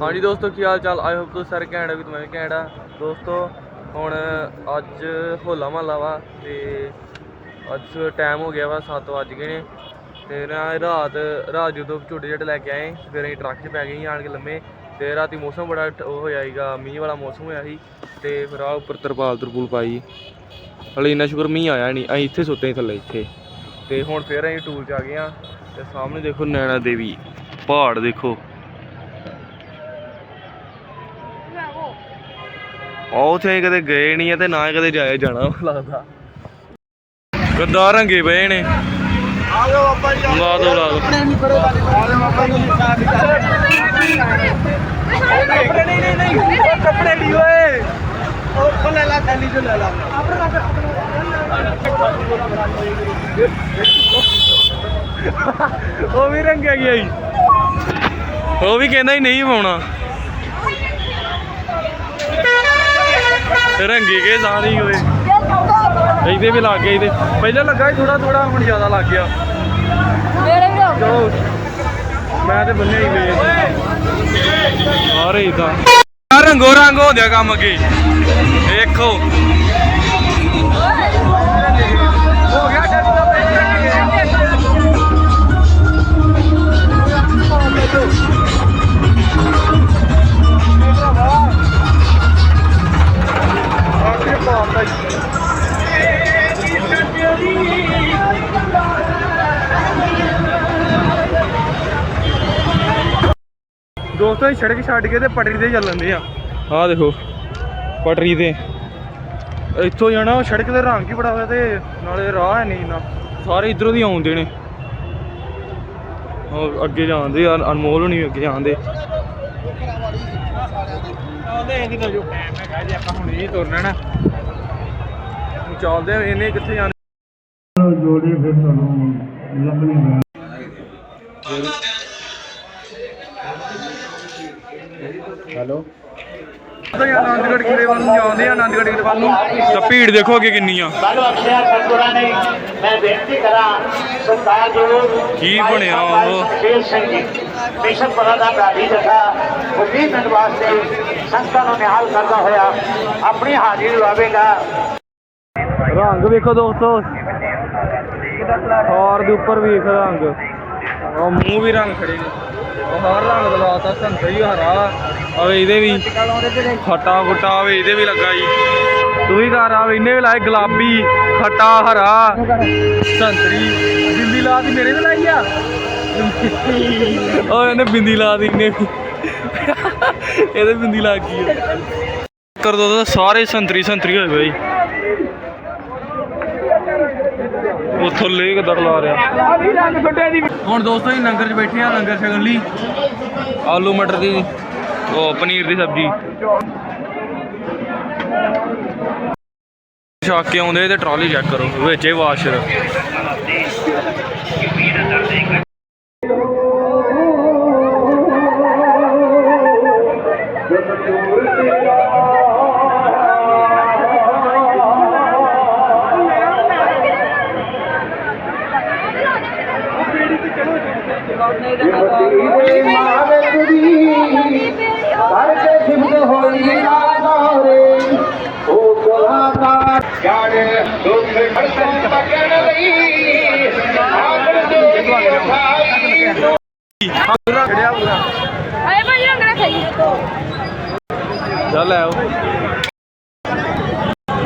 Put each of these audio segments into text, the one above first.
ਹਾਂਜੀ ਦੋਸਤੋ, ਕੀ ਹਾਲ ਚਾਲ? ਆਈ ਹੋਪ ਤੁਸੀਂ ਸਾਰੇ ਘੈਂਟ ਹੋ ਕਿ ਮੈਂ ਵੀ ਘੈਂਟ ਆ। ਦੋਸਤੋ, ਹੁਣ ਅੱਜ ਹੋਲਾ ਮਹੱਲਾ ਵਾ ਤੇ ਅੱਜ ਟਾਈਮ ਹੋ ਗਿਆ ਵਾ 7 ਵੱਜ ਗਏ ਨੇ। ਤੇ ਨਾ ਰਾਤ ਰਾਤ ਜਦੋਂ ਝੋਟੇ ਝੋਟੇ ਲੈ ਕੇ ਆਏ, ਫਿਰ ਅਸੀਂ ਟਰੱਕ 'ਚ ਪੈ ਗਏ ਸੀ ਆਣ ਕੇ ਲੰਮੇ। ਤੇ ਰਾਤੀ ਮੌਸਮ ਬੜਾ ਠ- ਉਹ ਹੋਇਆ ਸੀਗਾ, ਮੀਂਹ ਵਾਲਾ ਮੌਸਮ ਹੋਇਆ ਸੀ। ਤੇ ਫਿਰ ਆ ਉੱਪਰ ਤਰਪਾਲ ਤਰਪੂਲ ਪਾਈ। ਹਲੇ ਇੰਨਾ ਸ਼ੁਕਰ ਮੀਂਹ ਆਇਆ ਨਹੀਂ ਅਸੀਂ ਇੱਥੇ ਸੁੱਤੇ ਥੱਲੇ ਇੱਥੇ। ਤੇ ਹੁਣ ਫਿਰ ਅਸੀਂ ਟੂਰ 'ਚ ਆ ਗਏ ਆ ਤੇ ਸਾਹਮਣੇ ਦੇਖੋ ਨੈਣਾ ਦੇਵੀ, ਪਹਾੜ ਦੇਖੋ। ਉਹ ਉੱਥੇ ਕਦੇ ਗਏ ਨਹੀਂ ਆ ਤੇ ਨਾ ਕਦੇ ਜਾਇਆ ਜਾਣਾ ਲੱਗਦਾ। ਗੱਦਾ ਰੰਗੇ ਪਏ ਨੇ। ਆਜੋ ਬਾਬਾ ਜੀ ਲਾ ਦੋ ਲਾ ਦੋ। ਕੱਪੜੇ ਨਹੀਂ ਬਾਬਾ ਜੀ ਨਹੀਂ ਨਹੀਂ ਨਹੀਂ ਕੱਪੜੇ ਨਹੀਂ ਓਏ ਉਹ ਉਹ ਲਾ ਥੈਲੀ ਚ ਲੈ ਲਾ ਉਹ ਵੀ ਰੰਗਿਆ ਗਿਆ ਜੀ ਉਹ ਵੀ ਕਹਿੰਦਾ ਹੀ ਨਹੀਂ ਪਾਉਣਾ। ਰੰਗੇ ਗਏ ਸਾਰੀ ਹੋਏ ਇਹਦੇ ਵੀ ਲੱਗ ਗਿਆ ਇਹਦੇ ਪਹਿਲਾਂ ਲੱਗਾ ਥੋੜਾ ਥੋੜਾ ਹੁਣ ਜ਼ਿਆਦਾ ਲੱਗ ਗਿਆ। ਮੇਰੇ ਵੀ ਹੋ ਚਲੋ ਮੈਂ ਤੇ ਬੰਨਿਆ ਹੀ ਵੇ ਸਾਰੇ ਇਦਾਂ ਰੰਗੋ ਰੰਗ ਹੋ ਗਿਆ ਕੰਮ ਅੱਗੇ। ਦੇਖੋ। ਦੋਸਤੋ ਇਹ ਸੜਕ ਛੱਡ ਕੇ ਤੇ ਪਟੜੀ ਤੇ ਚੱਲਣਦੇ ਆ। ਆਹ ਦੇਖੋ ਪਟੜੀ ਤੇ। ਇੱਥੋਂ ਜਾਣਾ ਉਹ ਸੜਕ ਤੇ ਰੰਗ ਹੀ ਬੜਾ ਹੋਇਆ ਤੇ ਨਾਲੇ ਰਾਹ ਹੈ ਨਹੀਂ ਨਾ ਸਾਰੇ ਇਧਰੋਂ ਦੀ ਆਉਂਦੇ ਨੇ। ਉਹ ਅੱਗੇ ਜਾਂਦੇ ਆ ਅਨਮੋਲ ਹੋਣੀ ਅੱਗੇ ਜਾਂਦੇ। ਉਹਦੇ ਇਹਦੀ ਤਾਂ ਜੋ ਟਾਈਮ ਹੈਗਾ ਜੇ ਆਪਾਂ ਹੁਣ ਇਹ ਤੁਰਨਾ ਨਾ ਚੱਲਦੇ ਇਹਨੇ ਕਿੱਥੇ ਜਾਣਾ? ਜੋੜੀ ਫਿਰ ਤੁਹਾਨੂੰ ਲੱਭਣੀ ਹੈਲੋ। ਆਨੰਦਗੜ੍ਹ ਕਿਲੇ ਵੱਲ ਨੂੰ ਜਾਂਦੇ ਆ ਆਨੰਦਗੜ੍ਹ ਕਿਲੇ ਵੱਲ ਨੂੰ। ਤਾਂ ਭੀੜ ਦੇਖੋ ਅੱਗੇ ਕਿੰਨੀ ਆ ਸਾਨੂੰ ਅਕਸ਼ਰ ਸਤਿਗੁਰਾਂ ਨੇ ਮੈਂ ਬੇਨਤੀ ਕਰਾਂ ਸਰਕਾਰ ਜੋ ਕੀ ਬਣਿਆ ਉਹ? ਸ਼ੇਰ ਸਿੰਘ ਜੀ ਮਿਸ਼ਨ ਪਰਾ ਦਾ ਗਾੜੀ ਜਥਾ ਉਹ 20 ਮਿੰਟ ਵਾਸਤੇ ਸੰਗਤਾਂ ਨੂੰ ਨਿਹਾਲ ਕਰਦਾ ਹੋਇਆ ਆਪਣੀ ਹਾਜ਼ਰੀ ਲਵਾਵੇਗਾ। ਰੰਗ ਵੇਖੋ ਦੋਸਤੋ। ਹਾਰ ਦੇ ਉੱਪਰ ਵੇਖ ਰੰਗ। ਉਹ ਮੂੰਹ ਵੀ ਰੰਗ ਖੜੇ ਨੇ। ਉਹ ਹਰ ਰੰਗ ਦਲਾਤਾ ਸੰਤਰੀ ਹਰਾ। ਆਵੇ ਇਹਦੇ ਵੀ ਖੱਟਾ ਖੁੱਟਾ ਆਵੇ ਇਹਦੇ ਵੀ ਲੱਗਾ ਜੀ। ਤੂੰ ਵੀ ਕਰ ਆਵੇ ਇਹਨੇ ਵੀ ਲਾਏ ਗੁਲਾਬੀ ਖੱਟਾ ਹਰਾ। ਸੰਤਰੀ ਬਿੰਦੀ ਲਾ ਦੀ ਮੇਰੇ ਵੀ ਲਾਈ ਆ। ਉਹ ਇਹਨੇ ਬਿੰਦੀ ਲਾ ਦੀ ਇਹਨੇ। ਇਹਦੇ ਬਿੰਦੀ ਲੱਗ ਗਈ ਆ। ਕਰ ਦੋ ਤਾਂ ਸਾਰੇ ਸੰਤਰੀ ਸੰਤਰੀ ਹੋਏ ਬਈ। ਉਹ ਥੱਲੇ ਕਿੱਦਾਂ ਲਾ ਰਿਹਾ। ਹੁਣ ਦੋਸਤੋ ਜੀ ਲੰਗਰ 'ਚ ਬੈਠੇ ਆ ਲੰਗਰ ਛਕਣ ਲਈ। ਆਲੂ ਮਟਰ ਦੀ ਉਹ ਪਨੀਰ ਦੀ ਸਬਜ਼ੀ। ਛੱਕ ਕੇ ਆਉਂਦੇ ਤੇ ਟਰਾਲੀ ਚੈੱਕ ਕਰੋ ਵਿੱਚ ਇਹ ਵਾਸ਼ਰ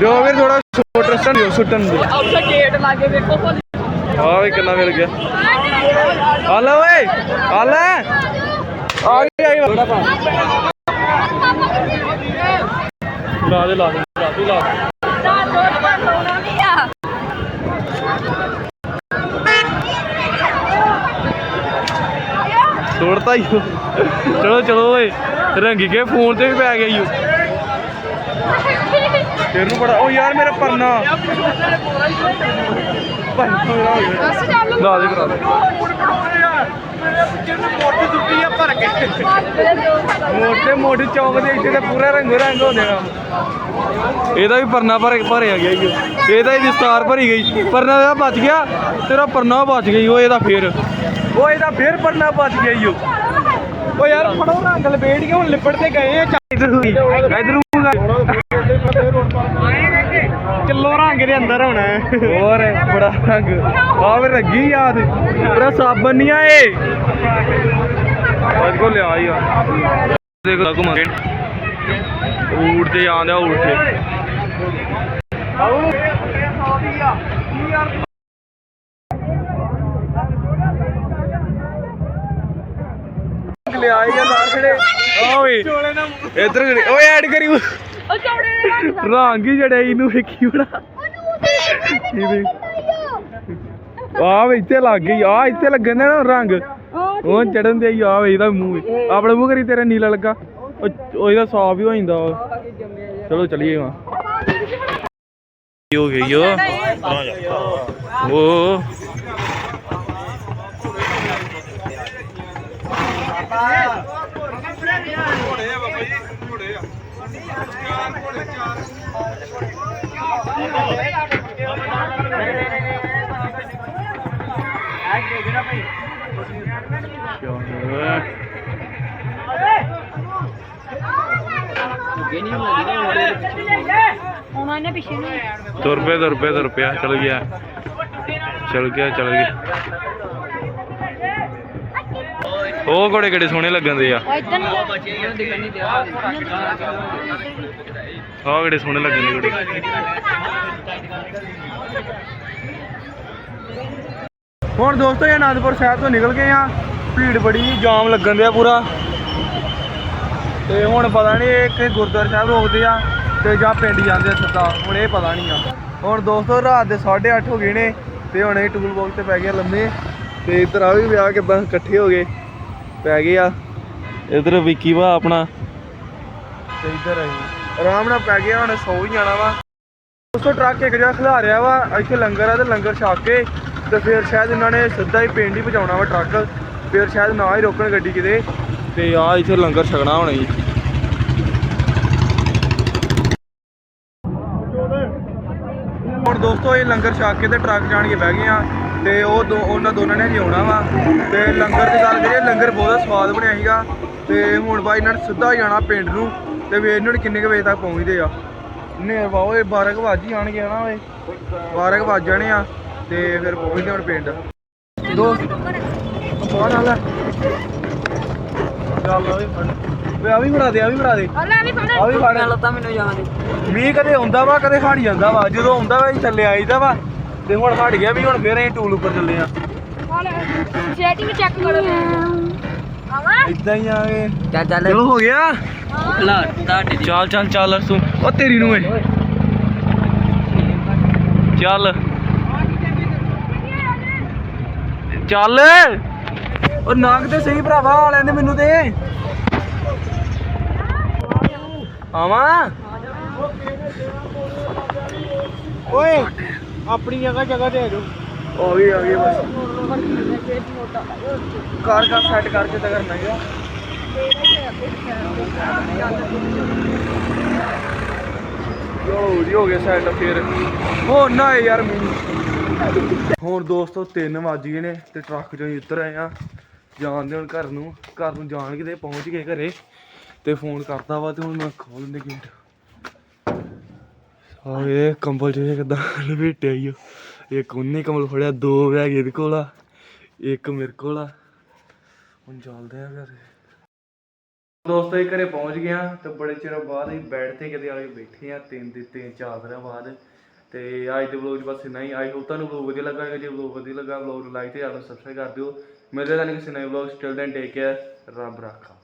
ਜੋ ਵੀ ਥੋੜਾ ਸ਼ੋਰਟ ਰਸਟਨ ਦਿਓ ਸੁੱਟਣ ਦੀ ਉੱਥੇ ਗੇਟ ਲਾਗੇ ਵੇਖੋ ਆ ਵੀ ਕਿੰਨਾ ਮਿਲ ਗਿਆ। ਆ ਲੈ ਓਏ ਆ ਲੈ ਆ ਗਿਆ ਆਈ ਥੋੜਾ ਪਾ ਲਾ ਦੇ ਲਾ ਦੇ ਲਾ ਦੇ ਲਾ ਦੇ। ਤੋੜਤਾ ਹੀ ਚਲੋ ਚਲੋ ਓਏ। ਰੰਗੀ ਕੇ ਫੋਨ ਤੇ ਵੀ ਪੈ ਗਿਆ ਈ ਤੇਰੇ ਨੂੰ ਬੜਾ ਓ ਯਾਰ ਮੇਰਾ ਪਰਨਾ ਪਰਨਾ ਮੇਰਾ ਹੋ ਗਿਆ। ਬਸ ਚੱਲ ਲਾ ਦੇ ਕਰਾ ਦੇ ਮੋਟੀ ਮੋਟੇ ਮੋਟੇ ਚੌਕ ਦੇ ਇੱਥੇ ਤੇ ਪੂਰਾ ਰੰਗ ਰੰਗ ਹੋ ਜਾਣਾ। ਇਹਦਾ ਵੀ ਪਰਨਾ ਭਰ ਭਰਿਆ ਗਿਆ ਓ। ਇਹਦਾ ਹੀ ਦਸਤਾਰ ਭਰੀ ਗਈ। ਪਰਨਾ ਦਾ ਬਚ ਗਿਆ ਤੇਰਾ ਪਰਨਾ ਬਚ ਗਈ ਉਹ ਇਹਦਾ ਫੇਰ। ਉਹ ਇਹਦਾ ਫੇਰ ਪਰਨਾ ਬਚ ਗਿਆ ਓ ਓ ਯਾਰ ਫੜੋ ਰੰਗ ਲਪੇਟ ਕੇ ਹੁਣ ਲਿਪੜ ਤੇ ਗਏ ਆ। ਇਧਰ ਇਧਰ ਦੇ ਅੰਦਰ ਹੋਣਾ ਹੋਰ ਬੜਾ ਰੰਗ। ਆ ਵੇ ਰੱਗੀ ਯਾਦ। ਪੂਰਾ ਸਾਬਣ ਨਹੀਂ ਆਏ ਅੱਜ ਕੋ ਲਿਆ ਯਾਰ ਦੇਖ ਲਾ ਘੁਮਾ। ਕੇ ਊੜ ਤੇ ਆਂਦਾ ਊੜ ਤੇ। ਲਿਆ ਯਾਰ ਨਾਲ ਖੜੇ। ਓਏ ਇਧਰ ਓਏ ਐਡ ਕਰੀ। ਉਹ ਚੌੜੇ ਰੰਗ ਹੀ ਜੜਿਆ ਇਹਨੂੰ ਵੇਖੀ ਬੜਾ ਇਹਦੇ ਆ ਵੇ ਇੱਥੇ ਲੱਗ ਗਈ। ਆ ਇੱਥੇ ਲੱਗਣ ਦੇ ਨਾ ਰੰਗ। ਉਹ ਚੜਨ ਦੇ ਆ ਵੇ ਇਹਦਾ ਮੂੰਹ ਆਪਣਾ ਮੂੰਹ ਕਰੀ ਤੇਰਾ ਨੀਲਾ ਲੱਗਾ। ਉਹ ਇਹਦਾ ਸਾਫ਼ ਹੀ ਹੋ ਜਾਂਦਾ। ਚਲੋ ਚਲੀਏ ਵਾ ਹੋ ਗਈ ਓ। ਉਹ ਤੁਰ ਪਿਆ ਤੁਰ ਪਿਆ ਤੁਰ ਪਿਆ ਚਲ ਗਿਆ। ਚਲ ਗਿਆ ਚਲ ਗਿਆ। ਉਹ ਘੋੜੇ ਕਿਹੜੇ ਸੋਹਣੇ ਲੱਗਣ ਦੇ ਆ। ਉਹ ਇਦਾਂ ਨੂੰ ਆਹ ਕਿਹੜੇ ਸੋਹਣੇ ਲੱਗਣ ਦੇ ਘੋੜੇ। ਹੁਣ ਦੋਸਤੋ ਇਹ ਆਨੰਦਪੁਰ ਸਾਹਿਬ ਤੋਂ ਨਿਕਲ ਗਏ ਆ। ਭੀੜ ਬੜੀ ਜਾਮ ਲੱਗਣ ਦਿਆ ਪੂਰਾ। ਤੇ ਹੁਣ ਪਤਾ ਨਹੀਂ ਇਹ ਕਿ ਗੁਰਦੁਆਰਾ ਸਾਹਿਬ ਰੋਕਦੇ ਆ। ਤੇ ਜਾਂ ਪਿੰਡ ਜਾਂਦੇ ਸਿੱਧਾ, ਹੁਣ ਇਹ ਪਤਾ ਨਹੀਂ ਆ। ਹੁਣ ਦੋਸਤੋ, ਰਾਤ ਦੇ 8:30 ਹੋ ਗਏ ਨੇ ਤੇ ਹੁਣ ਇਹ ਟੂਲ ਬਾਕਸ ਤੇ ਪੈ ਗਿਆ ਲੰਮੇ ਤੇ ਇੱਧਰ ਆ ਵੀ ਵਿਆਹ ਕੇ ਬਸ ਇਕੱਠੇ ਹੋ ਗਏ। ਪੈ ਗਏ ਆ। ਇੱਧਰ ਵਿੱਕੀ ਵਾ ਆਪਣਾ। ਤੇ ਇੱਧਰ ਅਸੀਂ ਆਰਾਮ ਨਾਲ ਪੈ ਗਿਆ ਹੁਣ ਸੌ ਹੀ ਜਾਣਾ ਵਾ। ਦੋਸਤੋ, ਟਰੱਕ ਇੱਕ ਜਗ੍ਹਾ ਖਿਲਾ ਰਿਹਾ ਵਾ, ਇੱਥੇ ਲੰਗਰ ਆ ਤੇ ਲੰਗਰ ਛਕ ਕੇ ਤੇ ਫਿਰ ਸ਼ਾਇਦ ਇਹਨਾਂ ਨੇ ਸਿੱਧਾ ਹੀ ਪਿੰਡ ਹੀ ਪਹੁੰਚਾਉਣਾ ਵਾ ਟਰੱਕ। ਫਿਰ ਸ਼ਾਇਦ ਨਾ ਹੀ ਰੋਕਣ ਗੱਡੀ ਕਿਤੇ। ਤੇ ਆ ਇੱਥੇ ਲੰਗਰ ਛਕਣਾ ਹੋਣਾ ਜੀ। ਦੋਸਤੋ, ਇਹ ਲੰਗਰ ਛਕ ਕੇ ਤੇ ਟਰੱਕ ਜਾਣ ਕੇ ਬਹਿ ਗਏ ਆ ਤੇ ਉਹ ਦੋ, ਉਹਨਾਂ ਦੋਨਾਂ ਨੇ ਹਜੇ ਆਉਣਾ ਵਾ ਤੇ ਲੰਗਰ ਦੀ ਗੱਲ ਕਰੀਏ, ਲੰਗਰ ਬਹੁਤ ਸਵਾਦ ਬਣਿਆ ਸੀਗਾ ਤੇ ਹੁਣ ਬਾਈ ਇਹਨਾਂ ਨੇ ਸਿੱਧਾ ਜਾਣਾ ਪਿੰਡ ਨੂੰ ਤੇ ਵੇ ਇਹਨਾਂ ਨੇ ਕਿੰਨੇ ਕੁ ਵਜੇ ਤੱਕ ਪਹੁੰਚਦੇ ਆ। ਨੇ ਵਾਓ, ਇਹ 12 ਕੁ ਵੱਜ ਹੀ ਆਣਗੇ ਹਨਾ ਓਏ। 12 ਕੁ ਵੱਜ ਜਾਣੇ ਆ ਤੇ ਫਿਰ ਪਹੁੰਚਦੇ ਹੁਣ ਪਿੰਡ। ਦੋ ਫੋਨ ਆਲਾ ਚੱਲ ਓਏ ਆ ਵੀ ਬਣਾ ਦੇ ਆ ਵੀ ਬਣਾ ਦੇ। ਅੱਲਾ ਵੀ ਫੜ। ਆ ਵੀ ਫੜ। ਲੱਤਾਂ ਮੈਨੂੰ ਜਾਣ ਦੇ ਮੀਂਹ ਕਦੇ ਆਉਂਦਾ ਵਾ ਕਦੇ ਹਟ ਜਾਂਦਾ ਵਾ ਜਦੋਂ ਆਉਂਦਾ ਵਾ ਅਸੀਂ ਥੱਲੇ ਆਈਦਾ ਵਾ। ਤੇ ਹੁਣ ਹਟ ਗਿਆ ਵੀ ਹੁਣ ਫੇਰ ਅਸੀਂ ਟੂਲ ਉੱਪਰ ਚੱਲੇ ਆ। ਸੈਟਿੰਗ ਚੈੱਕ ਕਰੋ। ਆਵਾ? ਇਦਾਂ ਹੀ ਆਵੇ ਚੱਲ ਚੱਲ। ਚਲੋ ਹੋ ਗਿਆ। ਲਾ ਤੁਹਾਡੇ ਚੱਲ ਚੱਲ ਚੱਲ ਅਰਸੂ ਉਹ ਤੇਰੀ ਨੂੰ ਏ। ਚੱਲ। ਚੱਲ। ਉਹ ਨਾਗ ਤੇ ਸਹੀ ਭਰਾਵਾ ਆ ਲੈਂਦੇ ਮੈਨੂੰ ਤੇ। ਆਵਾਂ? ਓਏ ਆਪਣੀ ਜਗ੍ਹਾ ਜਗ੍ਹਾ ਤੇ ਆ ਜਾਓ ਆ ਗਈ ਆ ਗਈ ਬਸ। ਕਾਰ ਕਾਰ ਸੈੱਟ ਕਰਕੇ ਤਾਂ ਕਰਨਾ ਹੀ ਆ। ਯੋ ਜੀ ਹੋ ਗਿਆ ਸੈੱਟ ਫਿਰ। ਹੋ ਨਾ ਯਾਰ ਹੁਣ ਦੋਸਤੋ 3 ਵੱਜ ਗਏ ਨੇ ਤੇ ਟਰੱਕ ਚੋਂ ਉਤਰ ਆਏ ਆ। ਜਾਣਦੇ ਹੁਣ ਘਰ ਨੂੰ। ਘਰ ਨੂੰ ਜਾਣ ਕੇ ਤੇ ਪਹੁੰਚ ਗਏ ਘਰੇ। ਤੇ ਫੋਨ ਕਰਦਾ ਵਾ ਤੇ ਹੁਣ ਮੈਂ ਖੋਲ ਦਿੰਦੇ ਗੇਟ ਆ ਕੰਬਲ ਜਿਹੜੇ ਕਿਦਾਂ ਲਪੇਟਿਆ ਈ ਇੱਕ ਉਹਨੇ ਕੰਬਲ ਫੜਿਆ, ਦੋ ਬੈਗ ਇਹਦੇ ਕੋਲ ਆ। ਇੱਕ ਮੇਰੇ ਕੋਲ ਆ। ਹੁਣ ਚੱਲਦੇ ਆ ਘਰੇ। ਦੋਸਤੋ ਇਹ ਘਰੇ ਪਹੁੰਚ ਗਿਆ ਤੇ ਬੜੇ ਚਿਰ ਬਾਅਦ ਹੀ ਬੈਠ ਤੇ ਕਿਤੇ ਆਏ ਬੈਠੇ ਆ ਤਿੰਨ ਦੇ ਤਿੰਨ ਚਾਰ ਦਿਨਾਂ ਬਾਅਦ। ਤੇ ਅੱਜ ਦੇ ਵਲੋਗ 'ਚ ਬਸ ਇੰਨਾ ਹੀ। ਆਈ ਹੋਪ ਤੁਹਾਨੂੰ ਵਲੋਗ ਵਧੀਆ ਲੱਗਾ ਹੋਵੇਗਾ ਜੇ ਵਲੋਗ ਵਧੀਆ ਲੱਗਾ ਵਲੋਗ ਨੂੰ ਲਾਈਕ ਤੇ ਚੈਨਲ ਨੂੰ ਸਬਸਕ੍ਰਾਈਬ ਕਰ ਦਿਓ। ਮਿਲਦੇ ਹਾਂ ਤੁਹਾਨੂੰ ਕਿਸੇ ਨਵੇਂ vlog still then take care ਰੱਬ ਰਾਖਾ।